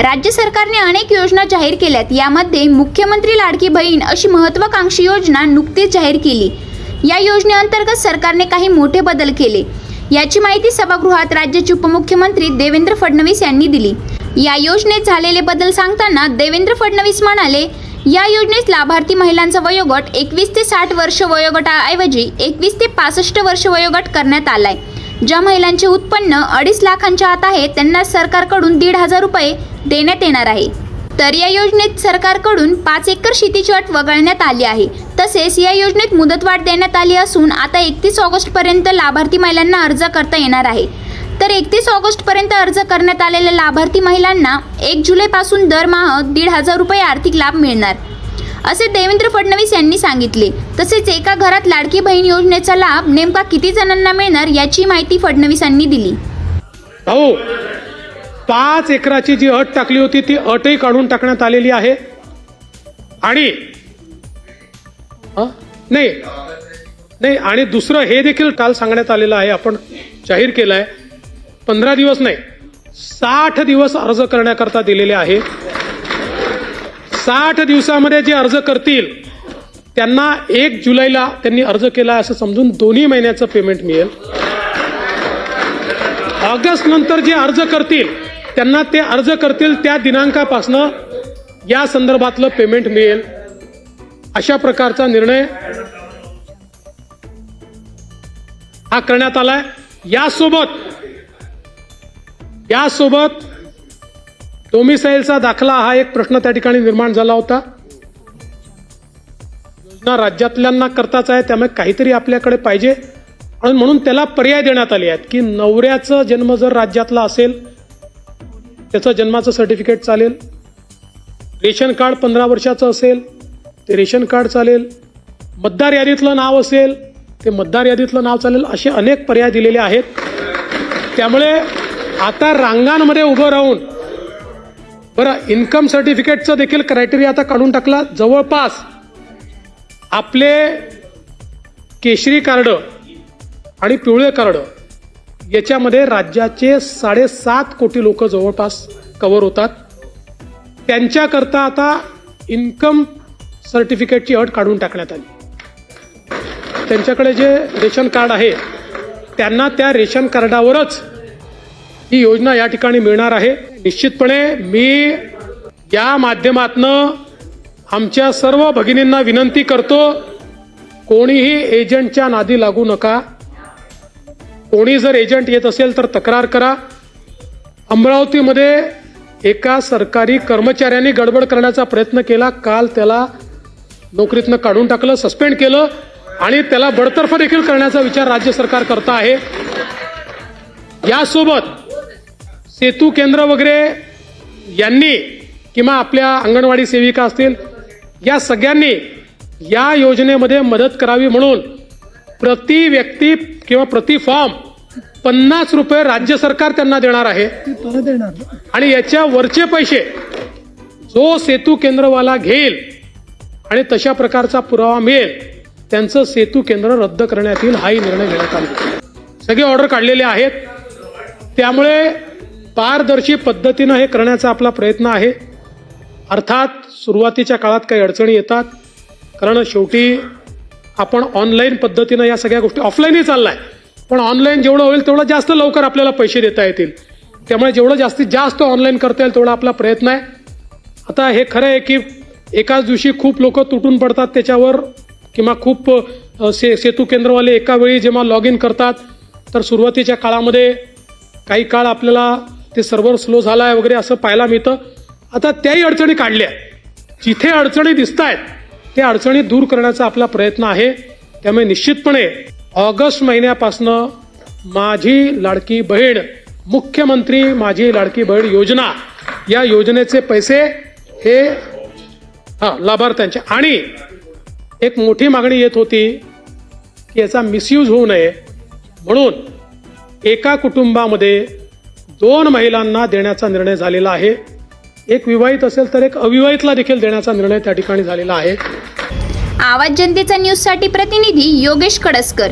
राज्य सरकारने अनेक योजना जाहीर केल्यात. यामध्ये मुख्यमंत्री लाडकी बहीण अशी महत्वाकांक्षी योजना नुकतीच जाहीर केली. या योजनेअंतर्गत सरकारने काही मोठे बदल केले. याची माहिती सभागृहात राज्याचे उपमुख्यमंत्री देवेंद्र फडणवीस यांनी दिली. या योजनेत झालेले बदल सांगताना देवेंद्र फडणवीस म्हणाले या योजनेत लाभार्थी महिलांचा वयोगट एकवीस ते साठ वर्ष वयोगटाऐवजी एकवीस ते पासष्ट वर्ष वयोगट करण्यात आलाय. ज्या महिलांचे उत्पन्न अडीच लाखांच्या आत आहे त्यांना सरकारकडून दीड हजार रुपये देण्यात येणार आहे. तर या योजनेत सरकारकडून पाच एकर शेतीची अट वगळण्यात आली आहे. तसेच या योजनेत मुदतवाढ देण्यात आली असून आता एकतीस ऑगस्टपर्यंत लाभार्थी महिलांना अर्ज करता येणार आहे. तर एकतीस ऑगस्टपर्यंत अर्ज करण्यात आलेल्या लाभार्थी महिलांना एक जुलैपासून दरमहा दीड हजार रुपये आर्थिक लाभ मिळणार. असे देवेंद्र फडणवीस यांनी सांगितले. तसेच एका घरात लाडकी बहीण योजनेचा लाभ नेमका किती जणांना मिळणार याची माहिती फडणवीसांनी दिली. भाऊ पाच एकराची जी अट टाकली होती ती अटही काढून टाकण्यात आलेली आहे. आणि नाही नाही आणि दुसरं हे देखील काल सांगण्यात आलेलं आहे आपण जाहीर केलं आहे पंधरा दिवस नाही साठ दिवस अर्ज करण्याकरता दिलेले आहे. साठ दिवसामध्ये जे अर्ज करतील त्यांना एक जुलैला त्यांनी अर्ज केला असं समजून दोन्ही महिन्याचं पेमेंट मिळेल. ऑगस्ट नंतर जे अर्ज करतील त्यांना ते अर्ज करतील त्या दिनांकापासनं या संदर्भातलं पेमेंट मिळेल. अशा प्रकारचा निर्णय हा करण्यात आलाय. यासोबत यासोबत डोमिसाईलचा दाखला हा एक प्रश्न त्या ठिकाणी निर्माण झाला होता. योजना राज्यातल्यांना करताच आहे त्यामुळे काहीतरी आपल्याकडे पाहिजे. आणि म्हणून त्याला पर्याय देण्यात आले आहेत की नवऱ्याचं जन्म जर राज्यातला असेल त्याचं जन्माचं सर्टिफिकेट चालेल. रेशन कार्ड पंधरा वर्षाचं असेल ते रेशन कार्ड चालेल. मतदार यादीतलं नाव असेल ते मतदार यादीतलं नाव चालेल असे अनेक पर्याय दिलेले आहेत. त्यामुळे आता रांगांमध्ये उभं राहून बरं इन्कम सर्टिफिकेटचं देखील क्रायटेरिया आता काढून टाकला. जवळपास आपले केशरी कार्ड आणि पिवळे कार्ड याच्यामध्ये राज्याचे साडेसात कोटी लोक जवळपास कवर होतात. त्यांच्याकरता आता इन्कम सर्टिफिकेटची अट काढून टाकण्यात आली. त्यांच्याकडे जे रेशन कार्ड आहे त्यांना त्या रेशन कार्डावरच ही योजना या ठिकाणी मिळणार आहे. निश्चितपणे मी या माध्यमातनं आमच्या सर्व भगिनींना विनंती करतो कोणीही एजंटच्या नादी लागू नका. कोणी जर एजंट येत असेल तर तक्रार करा. अमरावतीमध्ये एका सरकारी कर्मचाऱ्यांनी गडबड करण्याचा प्रयत्न केला. काल त्याला नोकरीतनं काढून टाकलं सस्पेंड केलं आणि त्याला बडतर्फ देखील करण्याचा विचार राज्य सरकार करता आहे. यासोबत सेतू केंद्र वगैरे यांनी किंवा आपल्या अंगणवाडी सेविका असतील या सगळ्यांनी या योजनेमध्ये मदत करावी म्हणून प्रति व्यक्ती किंवा प्रति फॉर्म पन्नास रुपये राज्य सरकार त्यांना देणार आहे. आणि याच्या वरचे पैसे जो सेतू केंद्रवाला घेईल आणि तशा प्रकारचा पुरावा मिळेल त्यांचं सेतू केंद्र रद्द करण्यात येईल हाही निर्णय घेण्यात आला. सगळे ऑर्डर काढलेले आहेत. त्यामुळे पारदर्शी पद्धतीनं हे करण्याचा आपला प्रयत्न आहे. अर्थात सुरुवातीच्या काळात काही अडचणी येतात. कारण शेवटी आपण ऑनलाईन पद्धतीनं या सगळ्या गोष्टी ऑफलाईनही चाललाय. पण ऑनलाईन जेवढं होईल तेवढं जास्त लवकर आपल्याला पैसे देता येतील. त्यामुळे जेवढं जास्तीत जास्त ऑनलाईन करता येईल तेवढा आपला प्रयत्न आहे. आता हे खरं आहे की एकाच दिवशी खूप लोक तुटून पडतात त्याच्यावर किंवा खूप से सेतू केंद्रवाले एका वेळी जेव्हा लॉग इन करतात तर सुरुवातीच्या काळामध्ये काही काळ आपल्याला ते सर्व्हर स्लो झाला आहे वगैरे असं पाहायला मिळतं. आता त्याही अडचणी काढल्या. जिथे अडचणी दिसत आहेत त्या अडचणी दूर करण्याचा आपला प्रयत्न आहे. त्यामुळे निश्चितपणे ऑगस्ट महिन्यापासनं माझी लाडकी बहीण मुख्यमंत्री माझी लाडकी बहीण योजना या योजनेचे पैसे हे हा लाभार्थ्यांचे. आणि एक मोठी मागणी येत होती की याचा मिसयूज होऊ नये. म्हणून एका कुटुंबामध्ये दोन महिलांना देण्याचा निर्णय झालेला आहे. एक विवाहित असेल तर एक अविवाहितला देखील देण्याचा निर्णय त्या ठिकाणी झालेला आहे. आवाज जनतेचा न्यूजसाठी प्रतिनिधी योगेश कडसकर.